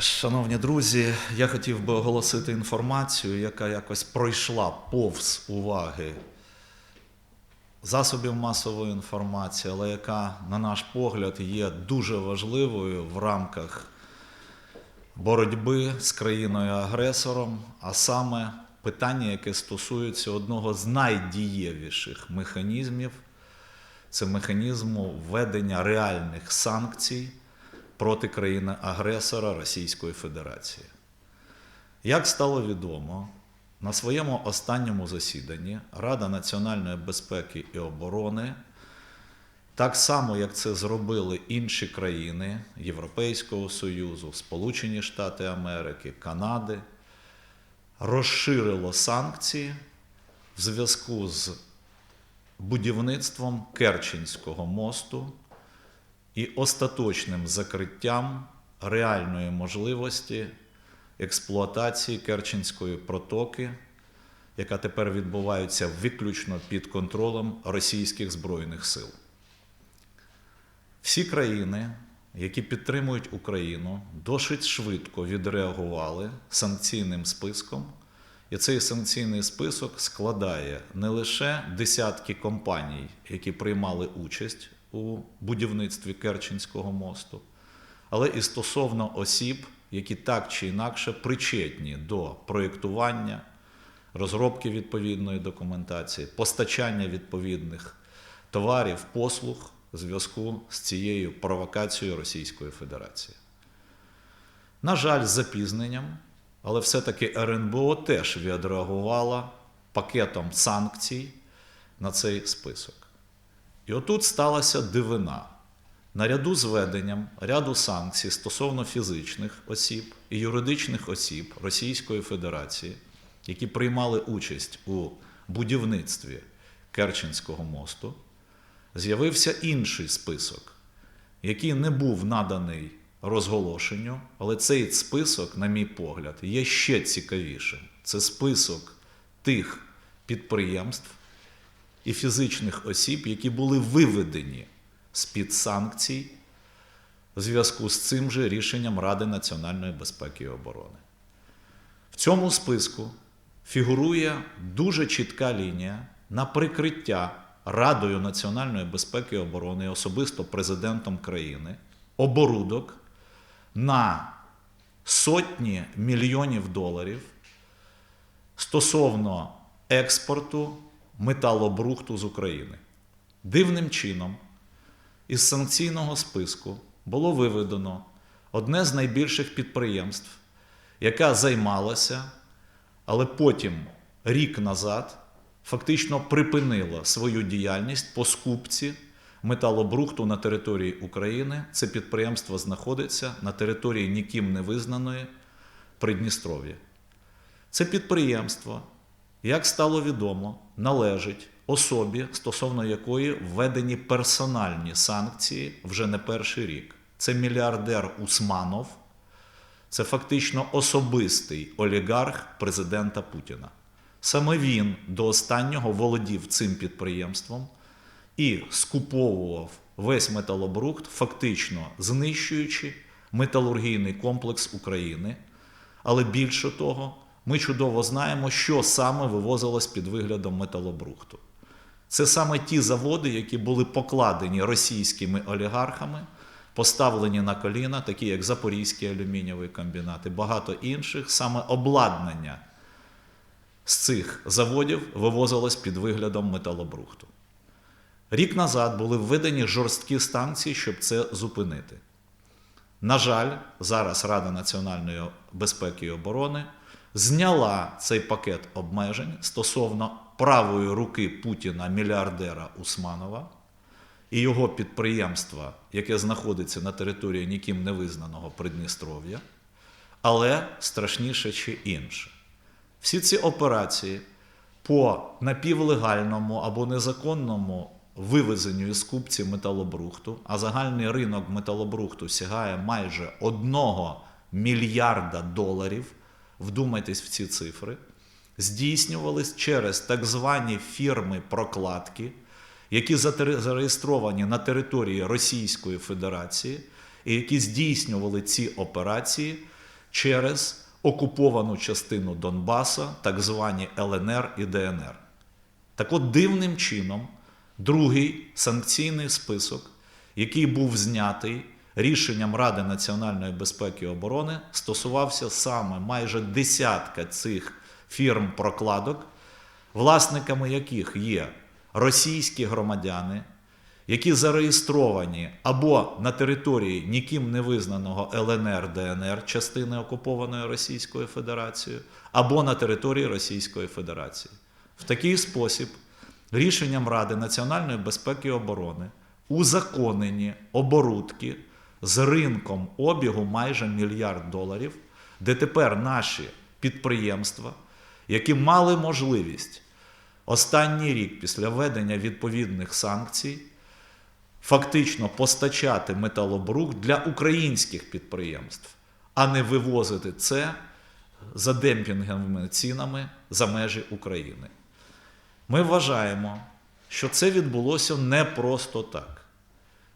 Шановні друзі, я хотів би оголосити інформацію, яка якось пройшла повз уваги засобів масової інформації, але яка, на наш погляд, є дуже важливою в рамках боротьби з країною-агресором, а саме питання, яке стосується одного з найдієвіших механізмів це механізму введення реальних санкцій проти країни-агресора Російської Федерації. Як стало відомо, на своєму останньому засіданні Рада національної безпеки і оборони, так само як це зробили інші країни Європейського Союзу, Сполучені Штати Америки, Канади, розширило санкції в зв'язку з будівництвом Керченського мосту і остаточним закриттям реальної можливості експлуатації Керченської протоки, яка тепер відбувається виключно під контролем російських Збройних сил. Всі країни, які підтримують Україну, досить швидко відреагували санкційним списком. І цей санкційний список складає не лише десятки компаній, які приймали участь у будівництві Керченського мосту, але і стосовно осіб, які так чи інакше причетні до проєктування, розробки відповідної документації, постачання відповідних товарів, послуг в зв'язку з цією провокацією Російської Федерації. На жаль, з запізненням, але все-таки РНБО теж відреагувала пакетом санкцій на цей список. І отут сталася дивина. Наряду з введенням ряду санкцій стосовно фізичних осіб і юридичних осіб Російської Федерації, які приймали участь у будівництві Керченського мосту, з'явився інший список, який не був наданий розголошенню, але цей список, на мій погляд, є ще цікавішим. Це список тих підприємств і фізичних осіб, які були виведені з-під санкцій в зв'язку з цим же рішенням Ради національної безпеки і оборони. В цьому списку фігурує дуже чітка лінія на прикриття Радою національної безпеки і оборони, особисто президентом країни, оборудок на сотні мільйонів доларів стосовно експорту металобрухту з України. Дивним чином, із санкційного списку було виведено одне з найбільших підприємств, яке займалося, але потім рік назад фактично припинило свою діяльність по скупці металобрухту на території України. Це підприємство знаходиться на території ніким не визнаної Придністров'я. Це підприємство, як стало відомо, належить особі, стосовно якої введені персональні санкції вже не перший рік. Це мільярдер Усманов, це фактично особистий олігарх президента Путіна. Саме він до останнього володів цим підприємством і скуповував весь металобрухт, фактично знищуючи металургійний комплекс України. Але більше того, ми чудово знаємо, що саме вивозилось під виглядом металобрухту. Це саме ті заводи, які були покладені російськими олігархами, поставлені на коліна, такі як Запорізький алюмінієвий комбінат і багато інших, саме обладнання з цих заводів вивозилось під виглядом металобрухту. Рік назад були введені жорсткі станції, щоб це зупинити. На жаль, зараз Рада національної безпеки і оборони зняла цей пакет обмежень стосовно правої руки Путіна мільярдера Усманова і його підприємства, яке знаходиться на території ніким не визнаного Придністров'я, але страшніше чи інше. Всі ці операції по напівлегальному або незаконному вивезенню із купці металобрухту, а загальний ринок металобрухту сягає майже 1 мільярда доларів. Вдумайтесь в ці цифри, здійснювались через так звані фірми прокладки, які зареєстровані на території Російської Федерації, і які здійснювали ці операції через окуповану частину Донбаса, так звані ЛНР і ДНР. Так от дивним чином, другий санкційний список, який був знятий рішенням Ради національної безпеки і оборони, стосувався саме майже десятка цих фірм прокладок, власниками яких є російські громадяни, які зареєстровані або на території ніким не визнаного ЛНР ДНР, частини окупованої Російською Федерацією, або на території Російської Федерації. В такий спосіб рішенням Ради національної безпеки і оборони узаконені оборудки з ринком обігу майже мільярд доларів, де тепер наші підприємства, які мали можливість останній рік після введення відповідних санкцій фактично постачати металобрухт для українських підприємств, а не вивозити це за демпінговими цінами за межі України. Ми вважаємо, що це відбулося не просто так.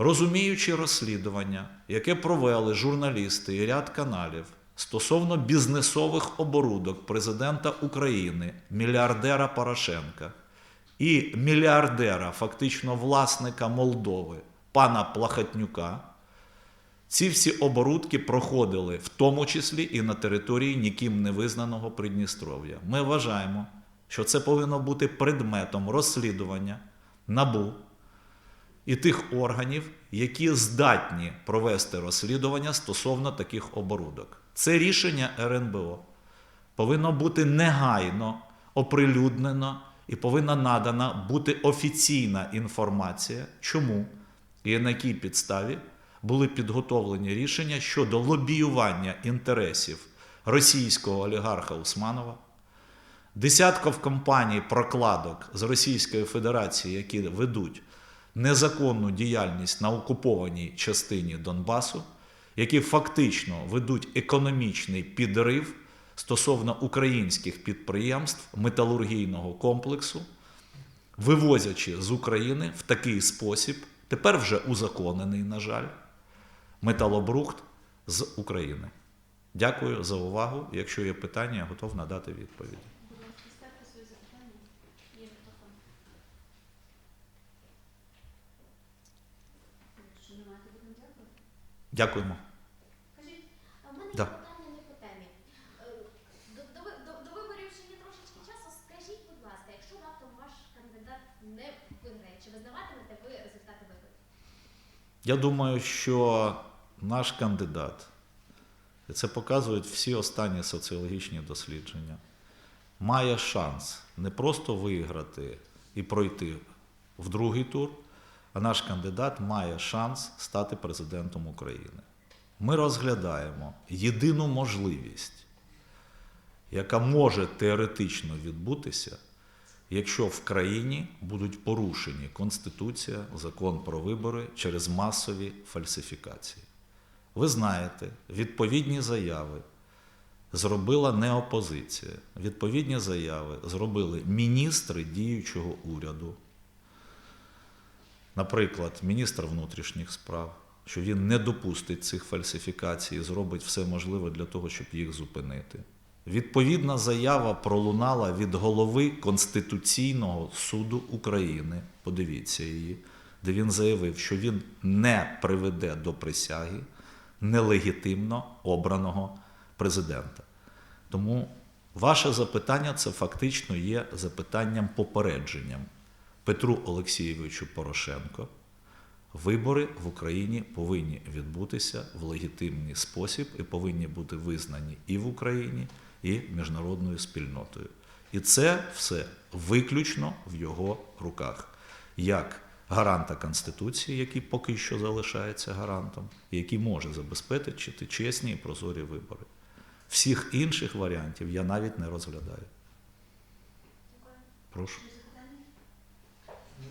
Розуміючи розслідування, яке провели журналісти і ряд каналів стосовно бізнесових оборудок президента України, мільярдера Порошенка і мільярдера, фактично власника Молдови, пана Плахатнюка, ці всі оборудки проходили в тому числі і на території ніким не визнаного Придністров'я. Ми вважаємо, що це повинно бути предметом розслідування НАБУ і тих органів, які здатні провести розслідування стосовно таких оборудок. Це рішення РНБО повинно бути негайно оприлюднено і повинна надана бути офіційна інформація, чому і на якій підставі були підготовлені рішення щодо лобіювання інтересів російського олігарха Усманова, десятків компаній прокладок з Російської Федерації, які ведуть незаконну діяльність на окупованій частині Донбасу, які фактично ведуть економічний підрив стосовно українських підприємств металургійного комплексу, вивозячи з України в такий спосіб, тепер вже узаконений, на жаль, металобрухт з України. Дякую за увагу. Якщо є питання, я готов надати відповіді. Будь ласка, ставте свої запитання. Є мікрофон. Якщо немає, то будемо дякувати. Дякуємо. Скажіть, а в мене Да. є питання не по темі. Е, До, до, ви- до, до виборів ще є трошечки часу. Скажіть, будь ласка, якщо раптом ваш кандидат не виграє, чи визнаватимете ви результати виборів? Я думаю, що наш кандидат, і це показують всі останні соціологічні дослідження, має шанс не просто виграти і пройти в другий тур, а наш кандидат має шанс стати президентом України. Ми розглядаємо єдину можливість, яка може теоретично відбутися, якщо в країні будуть порушені Конституція, закон про вибори через масові фальсифікації. Ви знаєте, відповідні заяви зробила не опозиція. Відповідні заяви зробили міністри діючого уряду. Наприклад, міністр внутрішніх справ, що він не допустить цих фальсифікацій зробить все можливе для того, щоб їх зупинити. Відповідна заява пролунала від голови Конституційного суду України. Подивіться її, де він заявив, що він не приведе до присяги нелегітимно обраного президента. Тому ваше запитання це фактично є запитанням попередженням Петру Олексійовичу Порошенко. Вибори в Україні повинні відбутися в легітимний спосіб і повинні бути визнані і в Україні, і міжнародною спільнотою. І це все виключно в його руках, як гаранта Конституції, який поки що залишається гарантом, який може забезпечити чесні і прозорі вибори. Всіх інших варіантів я навіть не розглядаю. Прошу. Є запитання?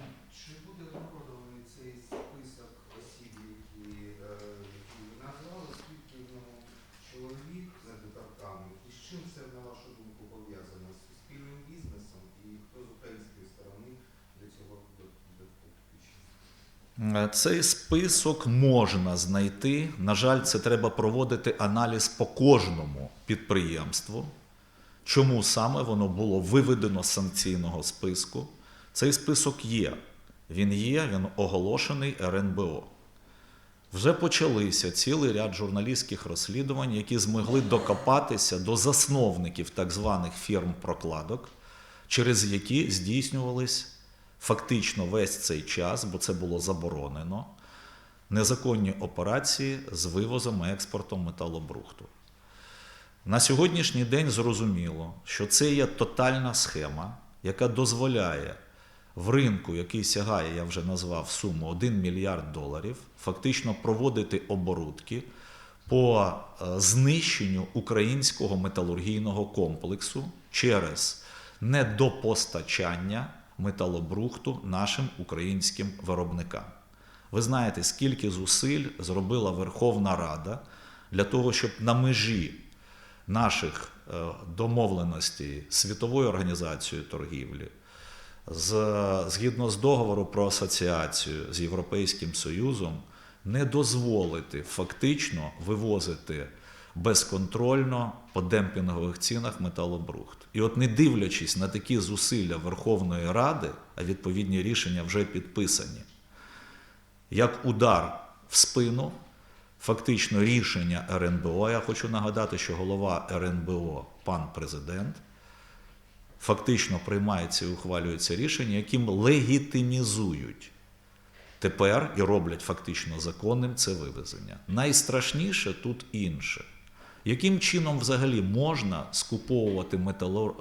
Ну, Чи буде виправданий цей список осіб, які, е, які ви назвали, скільки в ньому чоловік на департамент, і з чим це, на вашу думку, пов'язано? З спільним бізнесом і хто з української сторони до цього до, до, підключений? Е, Цей список можна знайти. На жаль, це треба проводити аналіз по кожному підприємству. Чому саме воно було виведено з санкційного списку? Цей список є. Він є, він оголошений РНБО. Вже почалися цілий ряд журналістських розслідувань, які змогли докопатися до засновників так званих фірм прокладок, через які здійснювались фактично весь цей час, бо це було заборонено, незаконні операції з вивозом і експортом металобрухту. На сьогоднішній день зрозуміло, що це є тотальна схема, яка дозволяє в ринку, який сягає, я вже назвав суму 1 мільярд доларів, фактично проводити оборудки по е, знищенню українського металургійного комплексу через недопостачання металобрухту нашим українським виробникам. Ви знаєте, скільки зусиль зробила Верховна Рада для того, щоб на межі наших е, домовленостей з Світовою організацією торгівлі, згідно з договору про асоціацію з Європейським Союзом, не дозволити фактично вивозити безконтрольно по демпінгових цінах металобрухт. І от не дивлячись на такі зусилля Верховної Ради, а відповідні рішення вже підписані, як удар в спину, фактично рішення РНБО. Я хочу нагадати, що голова РНБО, пан президент, фактично приймається і ухвалюється рішення, яким легітимізують тепер і роблять фактично законним це вивезення. Найстрашніше тут інше. Яким чином взагалі можна скуповувати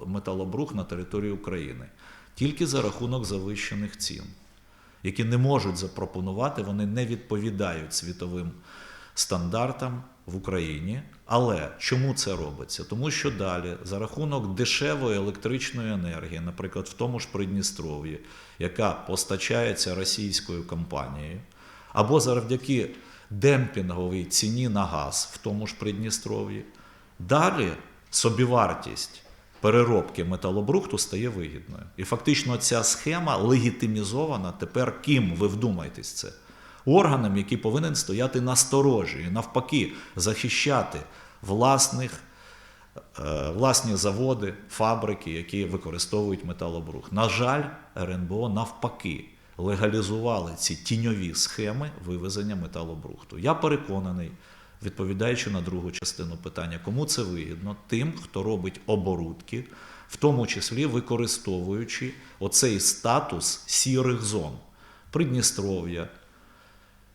металобрух на території України? Тільки за рахунок завищених цін, які не можуть запропонувати, вони не відповідають світовим стандартам в Україні. Але чому це робиться? Тому що далі, за рахунок дешевої електричної енергії, наприклад, в тому ж Придністров'ї, яка постачається російською компанією, або завдяки демпінговій ціні на газ в тому ж Придністров'ї, далі собівартість переробки металобрухту стає вигідною. І фактично ця схема легітимізована тепер ким, ви вдумайтесь це? Органом, який повинен стояти на сторожі і навпаки захищати власних, е, власні заводи, фабрики, які використовують металобрух. На жаль, РНБО навпаки легалізували ці тіньові схеми вивезення металобрухту. Я переконаний, відповідаючи на другу частину питання, кому це вигідно? Тим, хто робить оборудки, в тому числі використовуючи оцей статус сірих зон Придністров'я,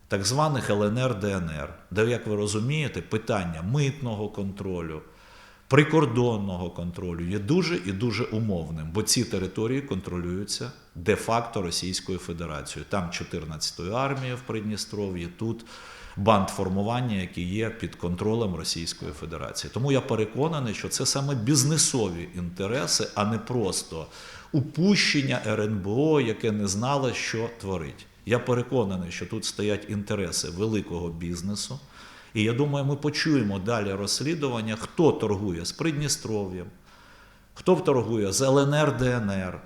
так званих ЛНР ДНР, де, як ви розумієте, питання митного контролю, прикордонного контролю є дуже і дуже умовним, бо ці території контролюються де-факто Російською Федерацією. Там 14-ї армії в Придністров'ї, тут бандформування, які є під контролем Російської Федерації. Тому я переконаний, що це саме бізнесові інтереси, а не просто упущення РНБО, яке не знало, що творить. Я переконаний, що тут стоять інтереси великого бізнесу. І я думаю, ми почуємо далі розслідування, хто торгує з Придністров'ям, хто торгує з ЛНР, ДНР,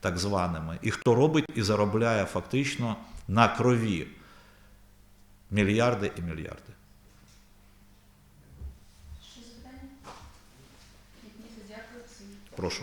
так званими, і хто робить і заробляє фактично на крові мільярди і мільярди. Прошу.